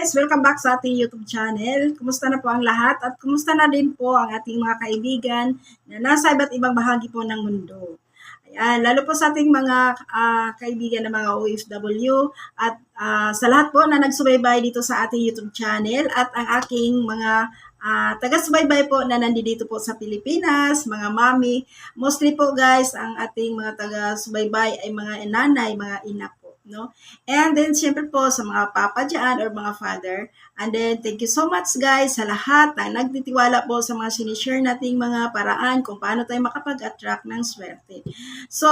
guys, welcome back sa ating YouTube channel. Kumusta na po ang lahat at kumusta na din po ang ating mga kaibigan na nasa iba't ibang bahagi po ng mundo. Ayan, lalo po sa ating mga ah, kaibigan na mga OFW at ah, sa lahat po na nagsubaybay dito sa ating YouTube channel at ang aking mga ah, taga-subaybay po na nandito po sa Pilipinas, mga mami. Mostly po guys, ang ating mga taga-subaybay ay mga nanay, mga ina. No? And then, syempre po, sa mga papa dyan or mga father. And then, thank you so much guys sa lahat na nagtitiwala po sa mga sinishare nating mga paraan kung paano tayo makapag-attract ng swerte. So,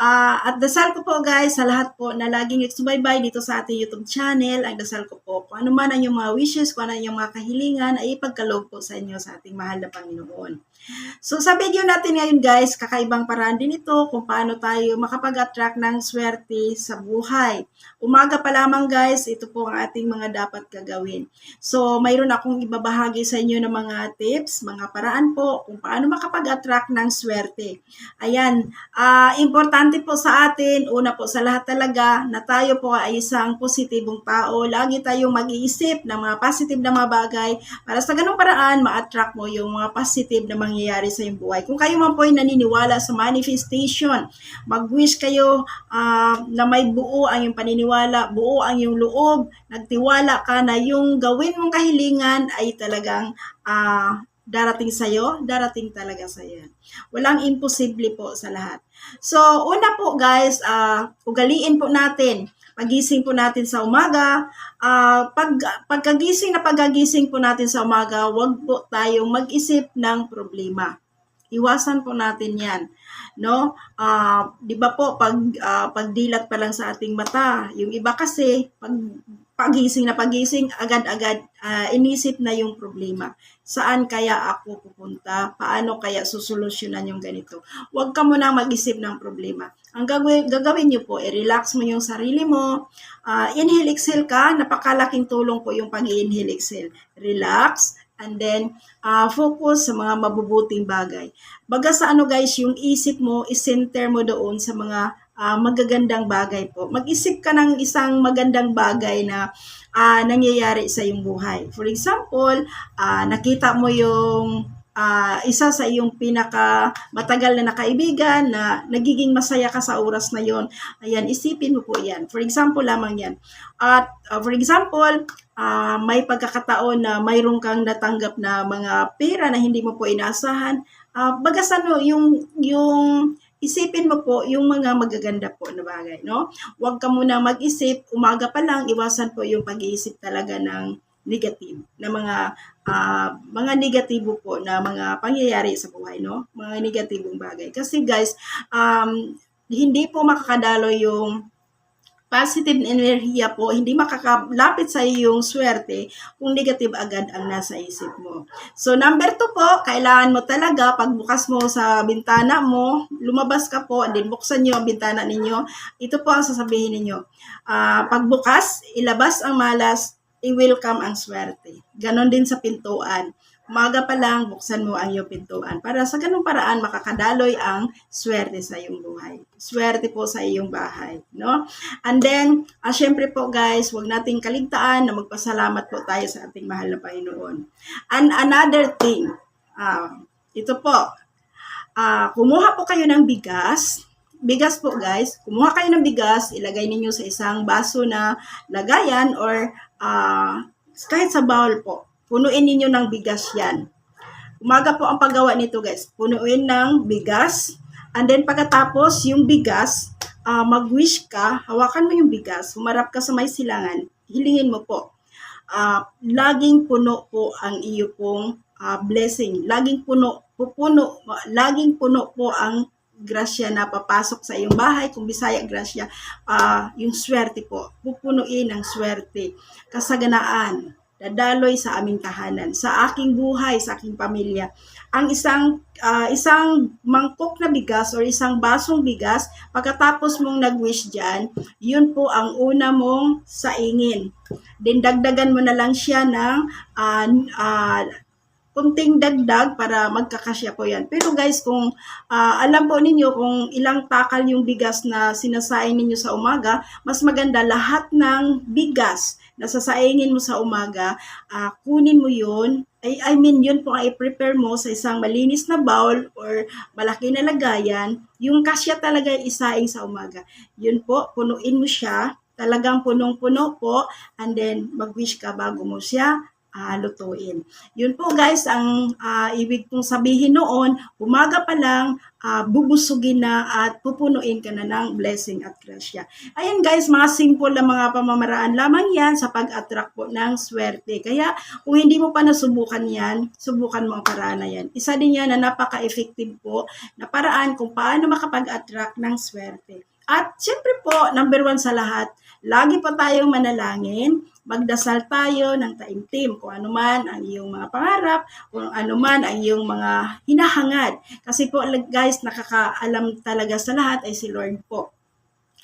ah, at dasal ko po guys sa lahat po na laging nagsubaybay dito sa ating YouTube channel. Ang dasal ko po, kung ano man ang inyong mga wishes, kung ano ang inyong mga kahilingan, ay ipagkaloob po sa inyo sa ating mahal na Panginoon. So sa video natin ngayon guys, kakaibang paraan din ito kung paano tayo makapag-attract ng swerte sa buhay. Umaga pa lamang guys, ito po ang ating mga dapat gagawin. So mayroon akong ibabahagi sa inyo ng mga tips, mga paraan po kung paano makapag-attract ng swerte. Ayan, ah importante po sa atin, una po sa lahat talaga, na tayo po ay isang positibong tao. Lagi tayong mag-iisip ng mga positive na mga bagay para sa ganung paraan, ma-attract mo yung mga positive na mangyayari sa iyong buhay. Kung kayo man po ay naniniwala sa manifestation, mag-wish kayo ah, na may buo ang iyong paniniwala, buo ang iyong loob, nagtiwala ka na yung gawin mong kahilingan ay talagang ah, darating sa'yo, darating talaga sa'yo. Walang imposible po sa lahat. So, una po guys, ah, ugaliin po natin pagising po natin sa umaga, ah, pag pagkagising na pagkagising po natin sa umaga, wag po tayong mag-isip ng problema. Iwasan po natin 'yan, no? Ah, 'di ba po pag ah, pagdilat pa lang sa ating mata, yung iba kasi pag pagising na pagising agad-agad ah, inisip na yung problema. Saan kaya ako pupunta? Paano kaya susolusyonan yung ganito? Huwag ka muna mag-isip ng problema. Ang gagawin, gagawin niyo po, i-relax mo yung sarili mo. Ah, inhale, exhale ka. Napakalaking tulong po yung pag-inhale, exhale. Relax. And then, ah, focus sa mga mabubuting bagay. Baga sa ano guys, yung isip mo, isenter mo doon sa mga ah, magagandang bagay po. Mag-isip ka ng isang magandang bagay na ah, nangyayari sa iyong buhay. For example, ah, nakita mo yung ah, isa sa iyong pinaka matagal na nakaibigan na nagiging masaya ka sa oras na yon. Ayan, isipin mo po yan. For example lamang yan. At ah, for example, ah, may pagkakataon na mayroon kang natanggap na mga pera na hindi mo po inaasahan. Ah, bagas ano, yung, yung isipin mo po yung mga magaganda po na bagay, no? Huwag ka muna mag-isip, umaga pa lang, iwasan po yung pag-iisip talaga ng negative, na mga ah, mga negatibo po na mga pangyayari sa buhay, no? Mga negatibong bagay. Kasi guys, um, hindi po makakadalo yung positive enerhiya po, hindi makakalapit sa iyong swerte kung negative agad ang nasa isip mo. So, number two po, kailangan mo talaga, pagbukas mo sa bintana mo, lumabas ka po, and then buksan nyo ang bintana ninyo. Ito po ang sasabihin ninyo. Ah, pagbukas, ilabas ang malas, i-welcome ang swerte. Ganon din sa pintuan. Umaga pa lang, buksan mo ang iyong pintuan. Para sa ganung paraan, makakadaloy ang swerte sa iyong buhay. Swerte po sa iyong bahay. No? And then, ah, syempre po guys, huwag nating kaligtaan na magpasalamat po tayo sa ating mahal na Panginoon. And another thing, ah, ito po, ah, kumuha po kayo ng bigas, bigas po guys, kumuha kayo ng bigas, ilagay ninyo sa isang baso na lagayan or ah, kahit sa bowl po. Punuin ninyo ng bigas yan. Umaga po ang paggawa nito guys. Punuin ng bigas. And then pagkatapos, yung bigas, ah, mag-wish ka, hawakan mo yung bigas, humarap ka sa may silangan, hilingin mo po. Ah, laging puno po ang iyo pong ah, blessing. Laging puno, pupuno, laging puno po ang grasya na papasok sa iyong bahay, kung Bisaya grasya, ah, yung swerte po. Pupunuin ang swerte, kasaganaan, dadaloy sa aming tahanan, sa aking buhay, sa aking pamilya. Ang isang ah, isang mangkok na bigas or isang basong bigas, pagkatapos mong nag-wish dyan, yun po ang una mong saingin. Then dagdagan mo na lang siya ng ah, ah, kunting dagdag para magkakasya po yan. Pero guys, kung ah, alam po ninyo kung ilang takal yung bigas na sinasain ninyo sa umaga, mas maganda lahat ng bigas na sasaingin mo sa umaga, ah, kunin mo yun. I, I mean, yun po ay prepare mo sa isang malinis na bowl or malaki na lagayan. Yung kasya talaga isaing sa umaga. Yun po, punuin mo siya. Talagang punong-puno po. And then, mag-wish ka bago mo siya ah, lutuin. Yun po guys, ang ah, ibig kong sabihin noon, umaga pa lang, ah, bubusugin na at pupunuin ka na ng blessing at grasya. Ayan guys, mga simple na mga pamamaraan lamang yan sa pag-attract po ng swerte. Kaya kung hindi mo pa nasubukan yan, subukan mo ang paraan na yan. Isa din yan na napaka-effective po na paraan kung paano makapag-attract ng swerte. At syempre po, number one sa lahat, lagi po tayong manalangin, magdasal tayo ng taimtim kung ano man ang iyong mga pangarap, kung ano man ang iyong mga hinahangad. Kasi po guys, nakakaalam talaga sa lahat ay si Lord po.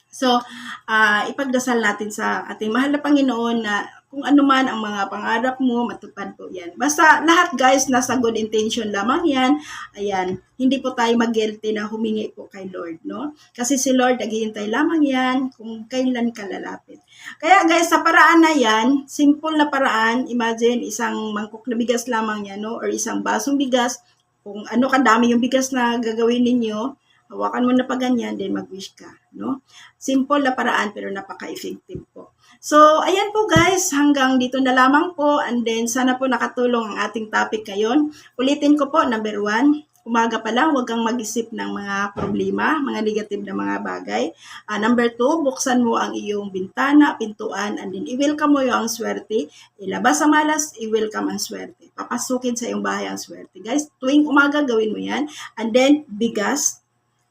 So, ah, ipagdasal natin sa ating mahal na Panginoon na kung ano man ang mga pangarap mo, matupad po yan. Basta lahat guys, nasa good intention lamang yan. Ayan, hindi po tayo mag-guilty na humingi po kay Lord, no? Kasi si Lord, naghihintay lamang yan kung kailan ka lalapit. Kaya guys, sa paraan na yan, simple na paraan, imagine isang mangkok na bigas lamang yan, no? Or isang basong bigas, kung ano kadami yung bigas na gagawin ninyo, hawakan mo na pa ganyan, then mag-wish ka, no? Simple na paraan pero napaka-effective po. So, ayan po guys, hanggang dito na lamang po and then sana po nakatulong ang ating topic ngayon. Ulitin ko po, number one, umaga pa lang, huwag kang mag-isip ng mga problema, mga negative na mga bagay. Ah, number two, buksan mo ang iyong bintana, pintuan, and then i-welcome mo yung swerte. Ilabas ang malas, i-welcome ang swerte. Papasukin sa iyong bahay ang swerte. Guys, tuwing umaga gawin mo yan. And then, bigas,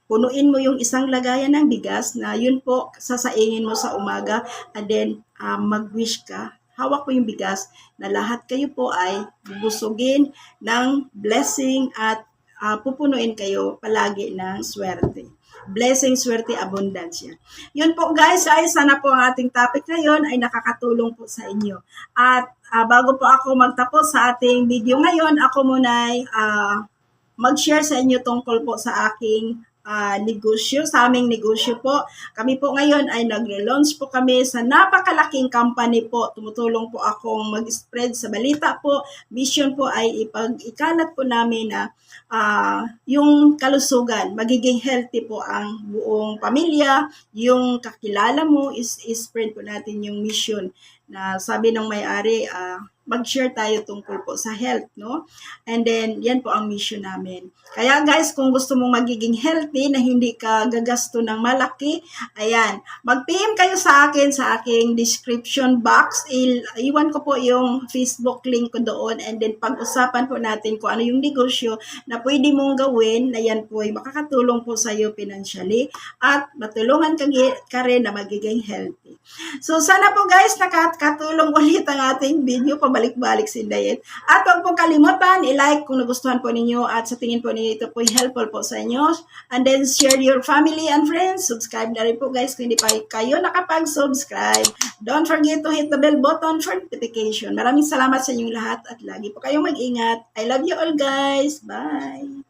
punuin mo yung isang lagayan ng bigas na yun po sasaingin mo sa umaga and then ah, mag-wish ka. Hawak mo yung bigas na lahat kayo po ay bubusugin ng blessing at ah, pupunuin kayo palagi ng swerte. Blessing, swerte, abundance yan. Yun po guys, ay sana po ang ating topic ngayon ay nakakatulong po sa inyo. At ah, bago po ako magtapos sa ating video ngayon, ako muna ay ah, mag-share sa inyo tungkol po sa aking ah, negosyo, sa aming negosyo po. Kami po ngayon ay nagre-launch po kami sa napakalaking company po. Tumutulong po akong mag-spread sa balita po. Mission po ay ipag-ikalat po namin na ah, yung kalusugan, magiging healthy po ang buong pamilya, yung kakilala mo is, is spread po natin yung mission na sabi ng may-ari, ah, mag-share tayo tungkol po sa health, no? And then, yan po ang mission namin. Kaya guys, kung gusto mong magiging healthy na hindi ka gagasto ng malaki, ayan, mag-PM kayo sa akin sa aking description box. Il iwan ko po yung Facebook link ko doon and then pag-usapan po natin kung ano yung negosyo na pwede mong gawin na yan po ay makakatulong po sa iyo financially at matulungan ka, ka rin na magiging healthy. So, sana po guys, nakatulong ulit ang ating video. Pabalik-balik si Diet. At huwag pong kalimutan, i-like kung nagustuhan po ninyo at sa tingin po ninyo ito po helpful po sa inyo. And then, share your family and friends. Subscribe na rin po guys kung hindi pa kayo nakapag-subscribe. Don't forget to hit the bell button for notification. Maraming salamat sa inyong lahat at lagi po kayong mag-ingat. I love you all guys. Bye!